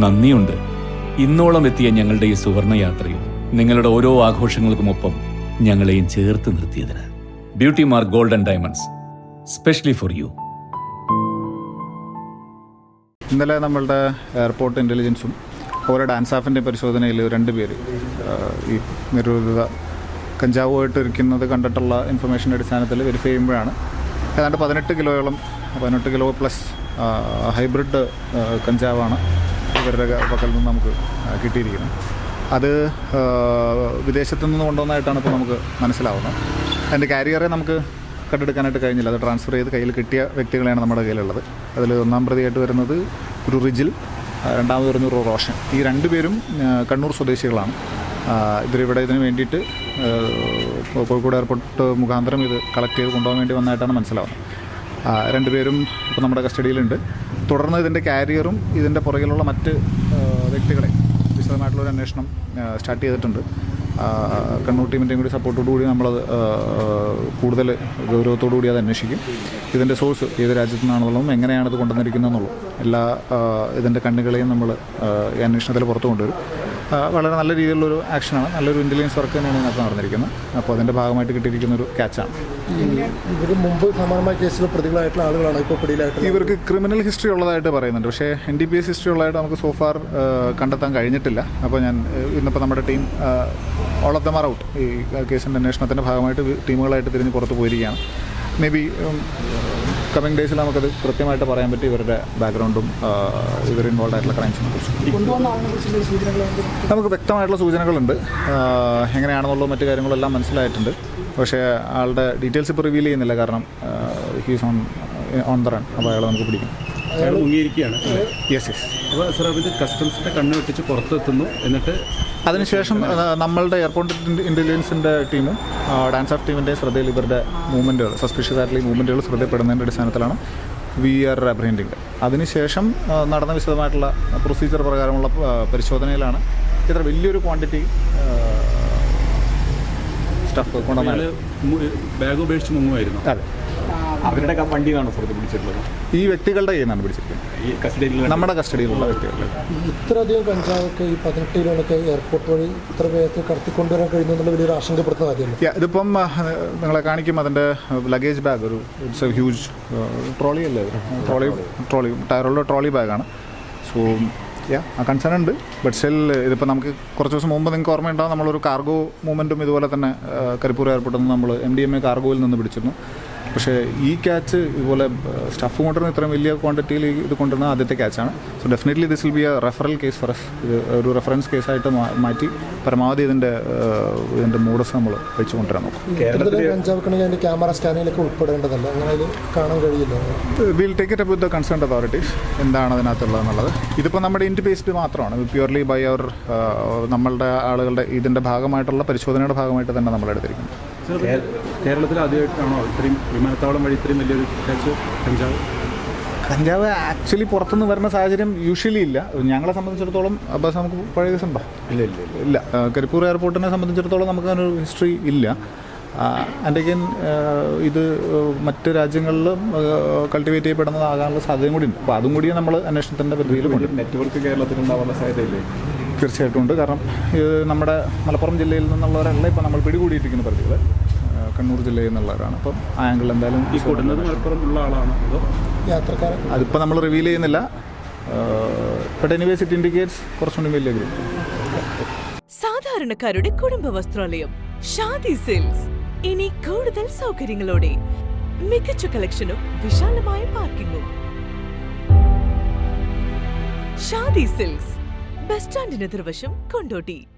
നന്ദിയുണ്ട്. ഇന്നോളം എത്തിയ ഞങ്ങളുടെ ഈ സുവർണ യാത്രയിൽ നിങ്ങളുടെ ഓരോ ആഘോഷങ്ങൾക്കുമൊപ്പം ഞങ്ങളെയും ചേർത്ത് നിർത്തിയതിന് Beauty Mark Golden Diamonds specially for you. ഇന്നലെ നമ്മളുടെ എയർപോർട്ട് ഇന്റലിജൻസും ഓരോ ഡാൻസ് ആഫിന്റെ പരിശോധനയിൽ രണ്ട് പേര് ഈ നിരോധിത കഞ്ചാവുമായിട്ട് ഇരിക്കുന്നത് കണ്ടിട്ടുള്ള ഇൻഫർമേഷന്റെ അടിസ്ഥാനത്തിൽ വെരിഫൈ ചെയ്യുമ്പോഴാണ്. ഏതാണ്ട് പതിനെട്ട് കിലോയോളം പതിനെട്ട് കിലോ പ്ലസ് ഹൈബ്രിഡ് കഞ്ചാവാണ്. ഇവരുടെ പക്കൽ നിന്ന് നമുക്ക് കിട്ടിയിരിക്കുന്നത്. അത് വിദേശത്തു നിന്ന് കൊണ്ടുവന്നതായിട്ടാണ് ഇപ്പോൾ നമുക്ക് മനസ്സിലാവുന്നത്. അതിന്റെ കാരിയറെ നമുക്ക് കണ്ടെടുക്കാനായിട്ട് കഴിഞ്ഞില്ല. അത് ട്രാൻസ്ഫർ ചെയ്ത് കയ്യിൽ കിട്ടിയ വ്യക്തികളെയാണ് നമ്മുടെ കയ്യിലുള്ളത്. അതിൽ ഒന്നാം പ്രതിയായിട്ട് വരുന്നത് ഒരു റിജിൽ രണ്ടാമത് വരുന്ന ഒരു റോഷൻ. ഈ രണ്ടുപേരും പേരും കണ്ണൂർ സ്വദേശികളാണ്. ഇവരിവിടെ ഇതിന് വേണ്ടിയിട്ട് കോഴിക്കോട് എയർപോർട്ട് മുഖാന്തരം ഇത് കളക്ട് ചെയ്ത് കൊണ്ടുപോകാൻ വേണ്ടി വന്നതായിട്ടാണ് മനസ്സിലാവുന്നത്. രണ്ടുപേരും ഇപ്പോൾ നമ്മുടെ കസ്റ്റഡിയിലുണ്ട്. തുടർന്ന് ഇതിന്റെ കാരിയറും ഇതിന്റെ പുറകിലുള്ള മറ്റ് വ്യക്തികളെ വ്യക്തികളെ വിശദമായിട്ടുള്ളൊരു അന്വേഷണം സ്റ്റാർട്ട് ചെയ്തിട്ടുണ്ട്. കണ്ണൂർ ടീമിന്റെയും കൂടി സപ്പോർട്ടോടു കൂടി നമ്മളത് കൂടുതൽ ഗൗരവത്തോടു കൂടി അത് അന്വേഷിക്കും. ഇതിന്റെ സോഴ്സ് ഏത് രാജ്യത്തു നിന്നാണെന്നുള്ളതും എങ്ങനെയാണ് ഇത് കൊണ്ടുവന്നിരിക്കുന്നതെന്നുള്ളതും എല്ലാ ഇതിന്റെ കണ്ണുകളെയും നമ്മൾ അന്വേഷണത്തിൽ പുറത്തു കൊണ്ടുവരും. വളരെ നല്ല രീതിയിലുള്ളൊരു ആക്ഷനാണ്. നല്ലൊരു ഇന്റലിജൻസ് വർക്ക് തന്നെയാണ് ഇതിനകത്ത് നടന്നിരിക്കുന്നത്. അപ്പോൾ അതിന്റെ ഭാഗമായിട്ട് കിട്ടിയിരിക്കുന്ന ഒരു ക്യാച്ചാണ് മുമ്പ് സമാനമായ കേസിൽ പ്രതികളായിട്ടുള്ള ആളുകളാണ്. ഇപ്പോൾ പിടിയിലായിട്ട് ഇവർക്ക് ക്രിമിനൽ ഹിസ്റ്ററി ഉള്ളതായിട്ട് പറയുന്നുണ്ട്. പക്ഷേ N D P S history ഉള്ളതായിട്ട് നമുക്ക് സോഫാർ കണ്ടെത്താൻ കഴിഞ്ഞിട്ടില്ല. അപ്പോൾ ഞാൻ ഇന്നിപ്പോൾ നമ്മുടെ team all of them are out ഈ കേസിന്റെ അന്വേഷണത്തിന്റെ ഭാഗമായിട്ട് ടീമുകളായിട്ട് തിരിഞ്ഞ് പുറത്ത് പോയിരിക്കുകയാണ്. മേ ബി കമ്മിങ് ഡേയ്സിൽ നമുക്കത് കൃത്യമായിട്ട് പറയാൻ പറ്റും ഇവരുടെ ബാക്ക്ഗ്രൗണ്ടും ഇവർ ഇൻവോൾവ് ആയിട്ടുള്ള ക്രൈംസിനെ കുറിച്ച്. നമുക്ക് വ്യക്തമായിട്ടുള്ള സൂചനകളുണ്ട്. എങ്ങനെയാണെന്നുള്ള മറ്റു കാര്യങ്ങളെല്ലാം മനസ്സിലായിട്ടുണ്ട്. പക്ഷേ ആളുടെ ഡീറ്റെയിൽസ് ഇപ്പോൾ റിവീൽ ചെയ്യുന്നില്ല. കാരണം he's on on the run അപ്പോൾ അയാളെ നമുക്ക് പിടിക്കും. അയാൾ മുങ്ങിയിരിക്കുകയാണ്. യെസ് യെസ് അപ്പോൾ സാർ അവർ കസ്റ്റംസിന്റെ കണ്ണ് വെട്ടിച്ച് പുറത്തെത്തുന്നു. എന്നിട്ട് അതിനുശേഷം നമ്മളുടെ എയർപോർട്ട് ഇന്റലിജൻസിന്റെ ടീമും ഡാൻസ് ഓഫ് ടീമിന്റെ ശ്രദ്ധയിൽ ഇവരുടെ മൂവ്മെന്റുകൾ സസ്പീഷ്യസ് ആയിട്ടുള്ള മൂവ്മെന്റുകൾ ശ്രദ്ധപ്പെടുന്നതിന്റെ അടിസ്ഥാനത്തിലാണ് വി ആർ അപ്രഹെൻഡിങ് അതിനുശേഷം നടന്ന വിശദമായിട്ടുള്ള പ്രൊസീജിയർ പ്രകാരമുള്ള പരിശോധനയിലാണ് ഇത്ര വലിയൊരു ക്വാണ്ടിറ്റി സ്റ്റഫ് കൊണ്ടുവന്നാൽ ബാഗ് ഉപേക്ഷിച്ച് മുങ്ങുമായിരുന്നു. അതെ. അവരുടെ വണ്ടിയാണ് സുഹൃത്ത് പിടിച്ചിട്ടുള്ളത്. ഈ വ്യക്തികളുടെ കയ്യിൽ പിടിച്ചിരിക്കുന്നത് ഈ കസ്റ്റഡിയിൽ നമ്മുടെ കസ്റ്റഡിയിലുള്ള വ്യക്തികളുടെ ഇത്രയധികം കഞ്ചാവൊക്കെ ഈ പതിനെട്ട് കിലോണൊക്കെ എയർപോർട്ട് വഴി ഇത്ര വേഗത്തിൽ കടത്തിക്കൊണ്ടുവരാൻ കഴിയുന്നു എന്നുള്ള വലിയൊരു ആശങ്കപ്പെടുത്തുന്ന കാര്യമല്ല ഇതിപ്പം നിങ്ങളെ കാണിക്കും അതിന്റെ ലഗേജ് ബാഗ് ഒരു ഇറ്റ്സ് എ ഹ്യൂജ് ട്രോളി അല്ലേ ട്രോളി ട്രോളി ടയറുള്ള ട്രോളി ബാഗാണ് സോ യാ ആ കൺസേൺ ഉണ്ട്. ബട്ട് സ്റ്റിൽ ഇതിപ്പോൾ നമുക്ക് കുറച്ച് ദിവസം മുമ്പ് നിങ്ങൾക്ക് ഓർമ്മയുണ്ടാവും നമ്മളൊരു കാർഗോ മൂവ്മെന്റും ഇതുപോലെ തന്നെ കരിപ്പൂർ എയർപോർട്ടിൽ നിന്ന് നമ്മൾ എം ഡി എം എ കാർഗോയിൽ നിന്ന് പിടിച്ചിരുന്നു. പക്ഷേ ഈ ക്യാച്ച് ഇതുപോലെ സ്റ്റഫ് കൊണ്ടുവരുന്ന ഇത്രയും വലിയ ക്വാണ്ടിറ്റിയിൽ ഇത് കൊണ്ടുവരുന്ന ആദ്യത്തെ ക്യാച്ചാണ് so definitely this will be a referral case for us ഇത് ഒരു റെഫറൻസ് കേസായിട്ട് മാറ്റി പരമാവധി ഇതിന്റെ ഇതിന്റെ മൂഡസ് നമ്മൾ വെച്ച് കൊണ്ടുവരാൻ നോക്കും. ക്യാമറ സ്കാനിങ്ങിലൊക്കെ ഉൾപ്പെടേണ്ടതല്ല. അങ്ങനെ കാണാൻ കഴിയില്ല. Will take it with the concern authorities എന്താണ് അതിനകത്തുള്ളത് എന്നുള്ളത്. ഇതിപ്പോൾ നമ്മുടെ ഇന്റ് ബേസ്ഡ് മാത്രമാണ്. പ്യുവർലി ബൈ അവർ നമ്മളുടെ ആളുകളുടെ ഇതിന്റെ ഭാഗമായിട്ടുള്ള പരിശോധനയുടെ ഭാഗമായിട്ട് തന്നെ നമ്മൾ എടുത്തിരിക്കുന്നത് കേരളത്തിൽ ആദ്യമായിട്ടാണോ ഇത്രയും വിമാനത്താവളം വഴി ഇത്രയും വലിയൊരു കാച്ച് കഞ്ചാവ്? കഞ്ചാവ് ആക്ച്വലി പുറത്തുനിന്ന് വരുന്ന സാഹചര്യം യൂഷ്വലി ഇല്ല. ഞങ്ങളെ സംബന്ധിച്ചിടത്തോളം അബ്ബാസ് നമുക്ക് പഴയ ദിവസം ഉണ്ടോ? ഇല്ല ഇല്ല ഇല്ല. കരിപ്പൂർ എയർപോർട്ടിനെ സംബന്ധിച്ചിടത്തോളം നമുക്ക് അതിനൊരു ഹിസ്റ്ററി ഇല്ല. ആൻഡ് അഗൈൻ ഇത് മറ്റ് രാജ്യങ്ങളിലും കൾട്ടിവേറ്റ് ചെയ്യപ്പെടുന്നതാകാനുള്ള സാധ്യതയും കൂടി ഉണ്ട്. അപ്പോൾ അതും കൂടി നമ്മൾ അന്വേഷണത്തിന്റെ പരിധിയിൽ നെറ്റ്വർക്ക് കേരളത്തിൽ ഉണ്ടാവാനുള്ള സാധ്യതയില്ലേ? തീർച്ചയായിട്ടും ഉണ്ട് കാരണം ഇത് നമ്മുടെ മലപ്പുറം ജില്ലയിൽ നിന്നുള്ളവരല്ല ഇപ്പോൾ നമ്മൾ പിടികൂടിയിരിക്കുന്ന പ്രതികൾ. കണ്ണൂർ ജില്ലയിൽ നിന്നുള്ളവരാണ്. അപ്പം ആ ആംഗിൾ എന്തായാലും ഈ കൊടുന്നത് മലപ്പുറം ഉള്ള ആളാണ് യാത്രക്കാരൻ. അതിപ്പോൾ നമ്മൾ റിവീൽ ചെയ്യുന്നില്ല. ബട്ട് എനിവേസ് ഇറ്റ് ഇൻഡിക്കേറ്റ്സ് കുറച്ചുകൂടി വലിയ ഗ്രൂപ്പ് സാധാരണക്കാരുടെ കുടുംബ വസ്ത്രാലയം ഷാദി സെയിൽസ് ഇനി കൂടുതൽ സൗകര്യങ്ങളോടെ മികച്ച കളക്ഷനും വിശാലമായ പാർക്കിങ്ങും ഷാദി സിൽക്സ് ബസ് സ്റ്റാൻഡിന് എതിർവശം കൊണ്ടോട്ടി.